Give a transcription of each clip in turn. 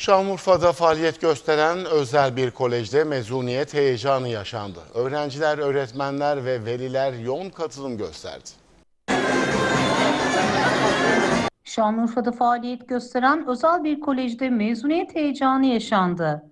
Şanlıurfa'da faaliyet gösteren özel bir kolejde mezuniyet heyecanı yaşandı. Öğrenciler, öğretmenler ve veliler yoğun katılım gösterdi. Şanlıurfa'da faaliyet gösteren özel bir kolejde mezuniyet heyecanı yaşandı.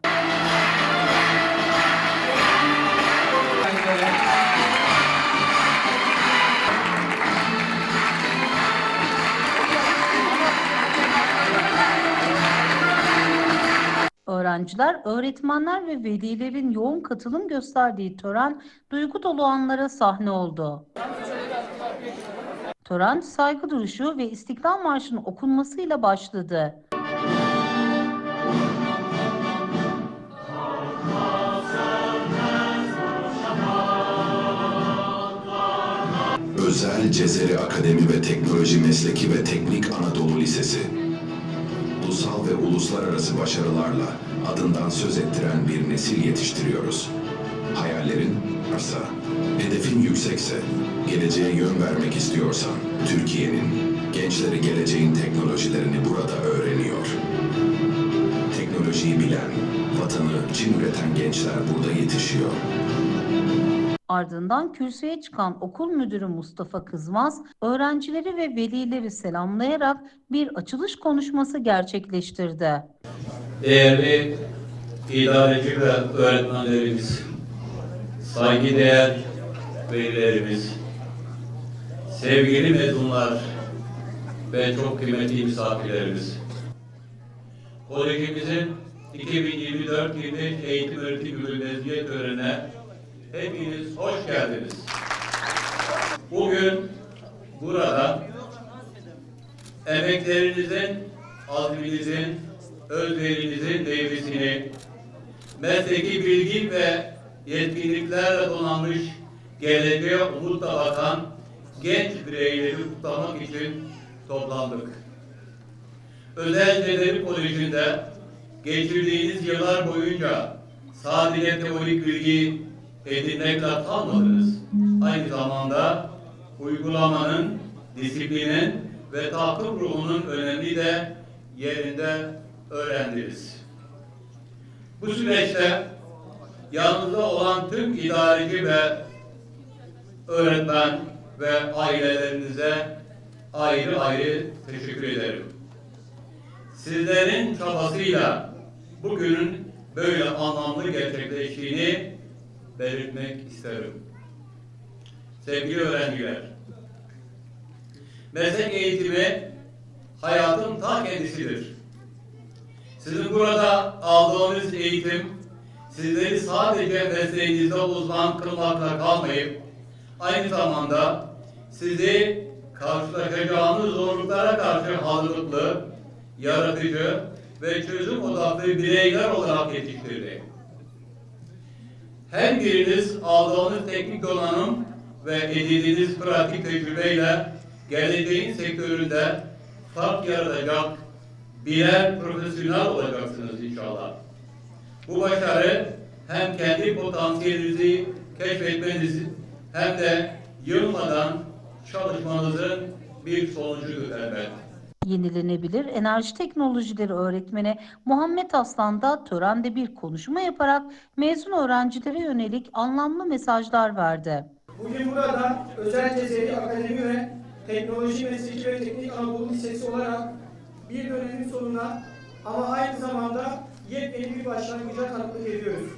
Öğrenciler, öğretmenler ve velilerin yoğun katılım gösterdiği tören duygu dolu anlara sahne oldu. Tören saygı duruşu ve İstiklal Marşı'nın okunmasıyla başladı. Özel Cezeri Akademi ve Teknoloji Mesleki ve Teknik Anadolu Lisesi. Ulusal ve uluslararası başarılarla adından söz ettiren bir nesil yetiştiriyoruz. Hayallerin varsa, hedefin yüksekse, geleceğe yön vermek istiyorsan, Türkiye'nin gençleri geleceğin teknolojilerini burada öğreniyor. Teknolojiyi bilen, vatanı cin üreten gençler burada yetişiyor. Ardından kürsüye çıkan okul müdürü Mustafa Kızmaz, öğrencileri ve velileri selamlayarak bir açılış konuşması gerçekleştirdi. Değerli idareci ve öğretmenlerimiz, saygıdeğer velilerimiz, sevgili mezunlar ve çok kıymetli misafirlerimiz. Kolejimizin 2024-25 eğitim öğretim yılı mezuniyet törenine hepiniz hoş geldiniz. Bugün burada emeklerinizin, azminizin, özverinizin devrisini, mesleki bilgi ve yetkinliklerle donanmış, geleceğe umutla bakan genç bireyleri kutlamak için toplandık. Özel Cedeli Koleji'nde geçirdiğiniz yıllar boyunca sadece teorik bilgi edinmekle kalmadınız. Aynı zamanda uygulamanın, disiplinin ve takım ruhunun önemli de yerinde öğrendiniz. Bu süreçte yanınızda olan tüm idareci ve öğretmen ve ailelerinize ayrı ayrı teşekkür ederim. Sizlerin çabasıyla bugünün böyle anlamlı gerçekleştiğini belirtmek isterim. Sevgili öğrenciler, meslek eğitimi hayatın ta kendisidir. Sizin burada aldığınız eğitim sizleri sadece mesleğinizde uzman kılmakla kalmayıp aynı zamanda sizi karşılaşacağınız zorluklara karşı hazırlıklı, yaratıcı ve çözüm odaklı bireyler olarak yetiştirdi. Her biriniz aldığınız teknik donanım ve edindiğiniz pratik tecrübeyle geleceğin sektöründe fark yaratacak birer profesyonel olacaksınız inşallah. Bu başarı hem kendi potansiyelinizi keşfetmeniz hem de yılmadan çalışmanızın bir sonucudur elbette. Yenilenebilir Enerji Teknolojileri öğretmeni Muhammed Aslan da törende bir konuşma yaparak mezun öğrencilere yönelik anlamlı mesajlar verdi. Bugün burada Özel Cezeri Akademi ve Teknoloji Mesleki ve Teknik Anadolu Lisesi olarak bir dönemin sonuna ama aynı zamanda yepyeni bir başlangıca tanıklık ediyoruz.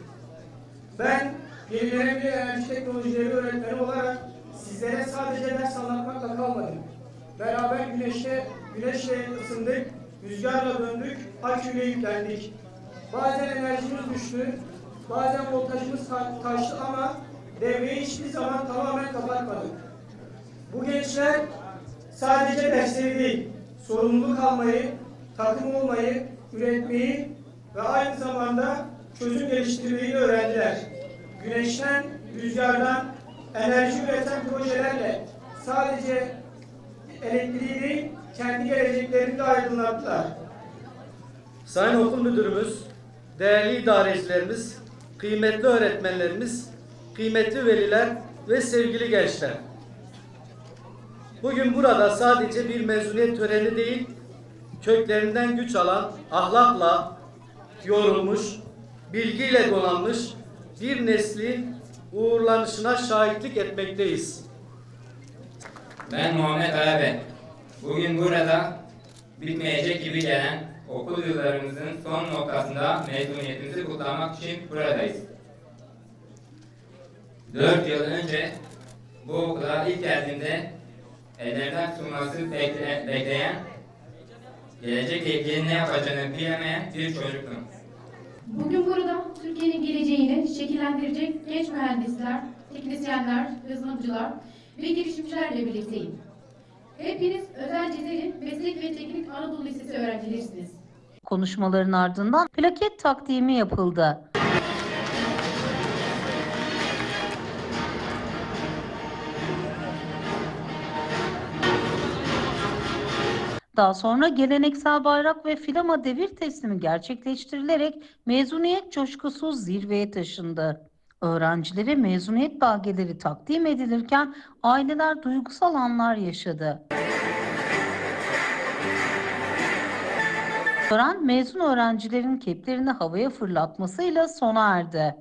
Ben yenilenebilir enerji teknolojileri öğretmeni olarak sizlere sadece ders anlatmakla kalmadım. Beraber güneşte, güneşle ısındık, rüzgarla döndük, aküyle yüklendik. Bazen enerjimiz düştü, bazen voltajımız ta- taştı ama devreyi hiçbir zaman tamamen kapatmadık. Bu gençler sadece dersleri değil, sorumluluk almayı, takım olmayı, üretmeyi ve aynı zamanda çözüm geliştirmeyi öğrendiler. Güneşten, rüzgardan enerji üreten projelerle sadece elektriği değil, kendi geleceklerini de aydınlattılar. Sayın Okul Müdürümüz, değerli idarecilerimiz, kıymetli öğretmenlerimiz, kıymetli veliler ve sevgili gençler. Bugün burada sadece bir mezuniyet töreni değil, köklerinden güç alan, ahlakla, yorulmuş, bilgiyle donanmış bir neslin uğurlanışına şahitlik etmekteyiz. Ben Muhammed Arabe. Bugün burada bitmeyecek gibi gelen okul yıllarımızın son noktasında mezuniyetimizi kutlamak için buradayız. Dört yıl önce bu okula ilk geldiğimde ellerden tutulması bekle- bekleyen, gelecekle ilgili ne yapacağını bilemeyen bir çocuktum. Bugün burada Türkiye'nin geleceğini şekillendirecek genç mühendisler, teknisyenler, yazılımcılar ve girişimcilerle birlikteyim. Hepiniz Özel Cezeri Meslek ve Teknik Anadolu Lisesi öğrencilerisiniz. Konuşmaların ardından plaket takdimi yapıldı. Daha sonra geleneksel bayrak ve filama devir teslimi gerçekleştirilerek mezuniyet coşkusu zirveye taşındı. Öğrencilere mezuniyet belgeleri takdim edilirken aileler duygusal anlar yaşadı. Tören mezun öğrencilerin keplerini havaya fırlatmasıyla sona erdi.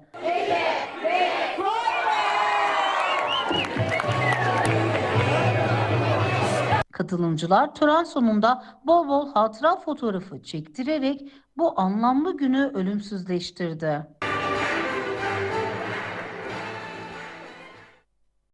Katılımcılar tören sonunda bol bol hatıra fotoğrafı çektirerek bu anlamlı günü ölümsüzleştirdi.